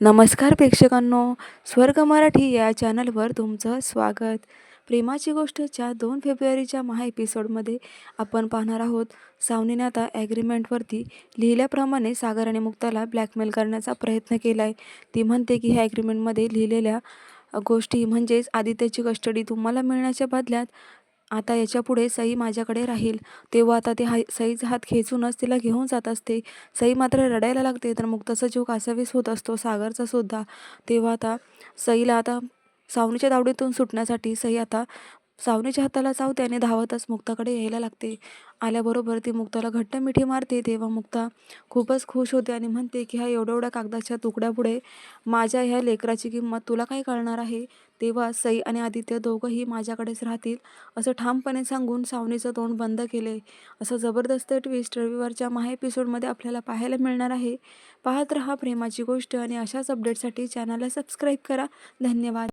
नमस्कार प्रेक्षकांनो स्वर्ग मराठी या चॅनलवर तुमचं स्वागत. प्रेमाची गोष्टच्या दोन फेब्रुवारीच्या महा एपिसोडमध्ये आपण पाहणार आहोत सावनीने आता ॲग्रीमेंटवरती लिहिल्याप्रमाणे सागर आणि मुक्ताला ब्लॅकमेल करण्याचा प्रयत्न केला आहे ती म्हणते की ह्या ॲग्रीमेंटमध्ये लिहिलेल्या गोष्टी म्हणजेच आदित्याची कस्टडी तुम्हाला मिळण्याच्या बदल्यात आता याच्यापुढे सई माझ्याकडे राहील. तेव्हा आता ते हाय सईचा हात खेचूनच तिला घेऊन जात असते. सई मात्र रडायला लागते. तर मुक्ताचा जीव कासावीस होत असतो सागरचा सुद्धा. तेव्हा आता सईला आता सावनीच्या दावडीतून सुटण्यासाठी सई आता सावनीच्या हाताला चावते आणि धावतच मुक्ताकडे यायला लागते. आल्याबरोबर ती मुक्ताला घट्ट मिठी मारते. तेव्हा मुक्ता खूपच खुश होते आणि म्हणते की ह्या एवढ्या एवढ्या कागदाच्या तुकड्यापुढे माझ्या ह्या लेकराची किंमत तुला काय कळणार आहे? तेव्हा सई आणि आदित्य दोघंही माझ्याकडेच राहतील असं ठामपणे सांगून सावनीचं तोंड बंद केले. असं जबरदस्त ट्विस्ट रविवारच्या महा एपिसोडमध्ये आपल्याला पाहायला मिळणार आहे. पाहत रहा प्रेमाची गोष्ट आणि अशाच अपडेटसाठी चॅनलला सबस्क्राईब करा. धन्यवाद.